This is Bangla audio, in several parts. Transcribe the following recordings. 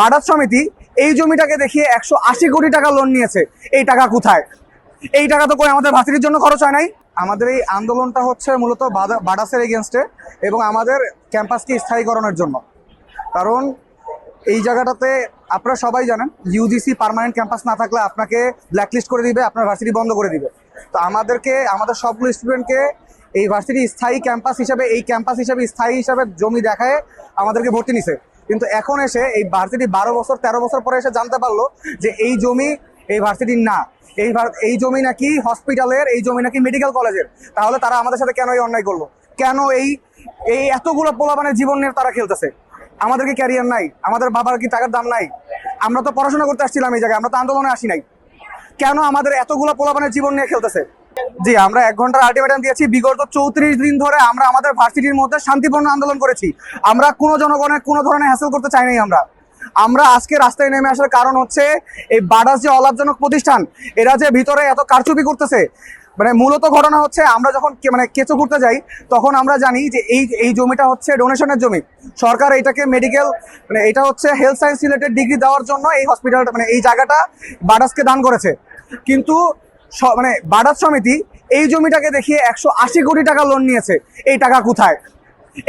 বাডাত সমিতি এই জমিটাকে দেখিয়ে একশো আশি কোটি টাকা লোন নিয়েছে। এই টাকা কোথায়? এই টাকা তো করে আমাদের ভাসিটির জন্য খরচ হয় নাই? আমাদের এই আন্দোলনটা হচ্ছে মূলত বাডাসের এগেনস্টে এবং আমাদের ক্যাম্পাসকে স্থায়ীকরণের জন্য। কারণ এই জায়গাটাতে আপনারা সবাই জানেন ইউজিসি পার্মানেন্ট ক্যাম্পাস না থাকলে আপনাকে ব্ল্যাকলিস্ট করে দিবে, আপনার ভার্সিটি বন্ধ করে দিবে। তো আমাদেরকে, আমাদের সবগুলো স্টুডেন্টকে এই ভার্সিটি স্থায়ী ক্যাম্পাস হিসাবে, এই ক্যাম্পাস হিসাবে স্থায়ী হিসাবে জমি দেখায় আমাদেরকে ভর্তি নিছে। কিন্তু এখন এসে এই ভার্সিটি বারো বছর, তেরো বছর পরে এসে জানতে পারল যে এই জমি এই ভার্সিটির না। এই এই জমি নাকি হসপিটালের এই জমি নাকি মেডিকেল কলেজের তাহলে তারা আমাদের সাথে কেন এই অন্যায় করল? কেন এই এই এতগুলো পোলাপানের জীবন নিয়ে তারা খেলতেছে? আমাদের কি ক্যারিয়ার নাই? আমাদের বাবার কি টাকার দাম নাই? আমরা তো পড়াশোনা করতে আসছিলাম এই জায়গায়, আমরা তো আন্দোলনে আসি নাই। কেন আমাদের এতগুলো পোলাপানের জীবন নিয়ে খেলতেছে? জি, আমরা এক ঘণ্টার আলটিমেটাম দিয়েছি। বিগত চৌত্রিশ দিন ধরে আমরা আমাদের ভার্সিটির মধ্যে শান্তিপূর্ণ আন্দোলন করেছি। আমরা কোনো জনগণের কোনো ধরনের হ্যাসেল করতে চাই নাই আমরা। আমরা আজকে রাস্তায় নেমে আসার কারণ হচ্ছে এই বাডাস যে অলাভজনক প্রতিষ্ঠান, এরা যে ভিতরে এত কারচুপি করতেছে মানে মূলত ঘটনা হচ্ছে আমরা যখন মানে কেঁচো করতে যাই, তখন আমরা জানি যে এই এই জমিটা হচ্ছে ডোনেশনের জমি। সরকার এটাকে মেডিকেল মানে এটা হচ্ছে হেলথ সায়েন্স রিলেটেড ডিগ্রি দেওয়ার জন্য এই হসপিটালটা মানে এই জায়গাটা বাডাসকে দান করেছে। কিন্তু মানে বাডাস সমিতি এই জমিটাকে দেখিয়ে একশো আশি কোটি টাকা লোন নিয়েছে। এই টাকা কোথায়?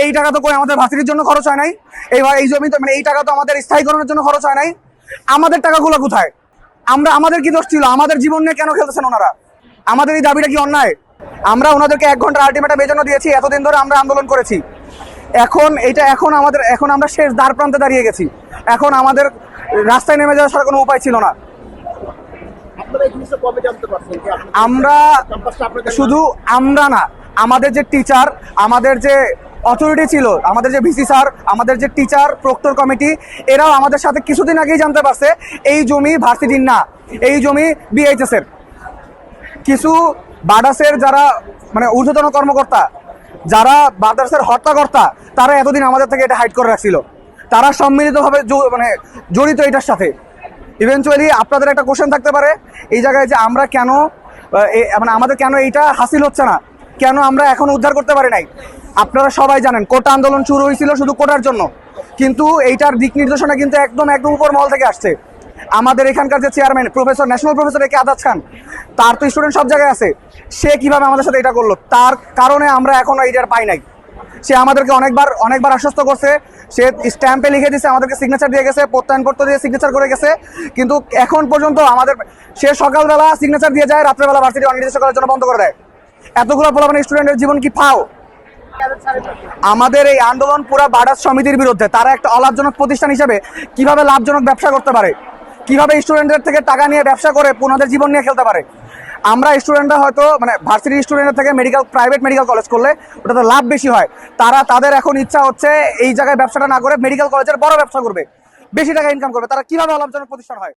এই টাকা তো করে আমাদের ভাসিটির জন্য খরচ হয় নাই? এইবার এই জমি তো মানে এই টাকা তো আমাদের স্থায়ীকরণের জন্য খরচ হয় নাই? আমাদের টাকাগুলো কোথায়? আমরা, আমাদের কি দোষ ছিল? আমাদের জীবন নিয়ে কেন খেলতেছেন ওনারা? আমাদের এই দাবিটা কি অন্যায়? আমরা ওনাদেরকে এক ঘণ্টা আলটিমেটাম এই জন্য দিয়েছি, এতদিন ধরে আমরা আন্দোলন করেছি। এখন এটা, এখন আমাদের, এখন আমরা শেষ দ্বার প্রান্তে দাঁড়িয়ে গেছি। এখন আমাদের রাস্তায় নেমে যাওয়ার ছাড়া কোনো উপায় ছিল না আপনারা এই জিনিসটা কবে জানতে পারছেন যে আপনাদের আমরা শুধু আমরা না আমাদের যে টিচার আমাদের যে অথরিটি ছিল আমাদের যে ভিসি স্যার আমাদের যে টিচার প্রক্টর কমিটি এরাও আমাদের সাথে কিছুদিন আগেই জানতে পারছে এই জমি ভার্সিটির না এই জমি বিএইচএস এর। কিছু বাডাসের যারা মানে ঊর্ধ্বতন কর্মকর্তা যারা বাডাসের হত্যাকর্তা তারা এতদিন আমাদের থেকে এটা হাইড করে রাখছিল। তারা সম্মিলিতভাবে মানে জড়িত এটার সাথে। ইভেনচুয়ালি আপনাদের একটা কোশ্চেন থাকতে পারে। এই জায়গায় যে আমরা কেন মানে আমাদের কেন এইটা হাসিল হচ্ছে না? কেন আমরা এখন উদ্ধার করতে পারি নাই? আপনারা সবাই জানেন, কোটা আন্দোলন শুরু হয়েছিল শুধু কোটার জন্য। কিন্তু এইটার দিক নির্দেশনা কিন্তু একদম একদম উপর মহল থেকে আসছে। আমাদের এখানকার যে চেয়ারম্যান প্রফেসর ন্যাশনাল প্রফেসর একে আদাজ খান, তার তো স্টুডেন্ট সব জায়গায় আছে। সে কীভাবে আমাদের সাথে এটা করল? তার কারণে আমরা এখনও এইটার পাই নাই। সে আমাদেরকে অনেকবার অনেকবার আশ্বস্ত করছে। সে স্ট্যাম্পে লিখে দিয়েছে আমাদেরকে সিগনেচার দিয়ে গেছে প্রত্যয়নপত্র দিয়ে সিগনেচার করে গেছে। কিন্তু এখন পর্যন্ত আমাদের, সে সকালবেলা সিগনেচার দিয়ে যায়, রাত্রেবেলা ভার্সিটি অনির্দিষ্ট করার জন্য বন্ধ করে দেয়। এতগুলো পোলাপানি স্টুডেন্টের জীবন কি পাও আমাদের এই আন্দোলন পুরা বাডাস সমিতির বিরুদ্ধে, তারা একটা অলাভজনক প্রতিষ্ঠান হিসেবে কীভাবে লাভজনক ব্যবসা করতে পারে? কীভাবে স্টুডেন্টদের থেকে টাকা নিয়ে ব্যবসা করে ওনাদের জীবন নিয়ে খেলতে পারে? আমরা স্টুডেন্টরা হয়তো মানে ভার্সিটি স্টুডেন্টের থেকে মেডিকেল প্রাইভেট মেডিকেল কলেজ করলে ওটাতে লাভ বেশি হয়। তারা তাদের এখন ইচ্ছা হচ্ছে এই জায়গায় ব্যবসাটা না করে মেডিকেল কলেজের বড় ব্যবসা করবে। বেশি টাকা ইনকাম করবে। তারা কীভাবে অলাভজনক প্রতিষ্ঠান হয়?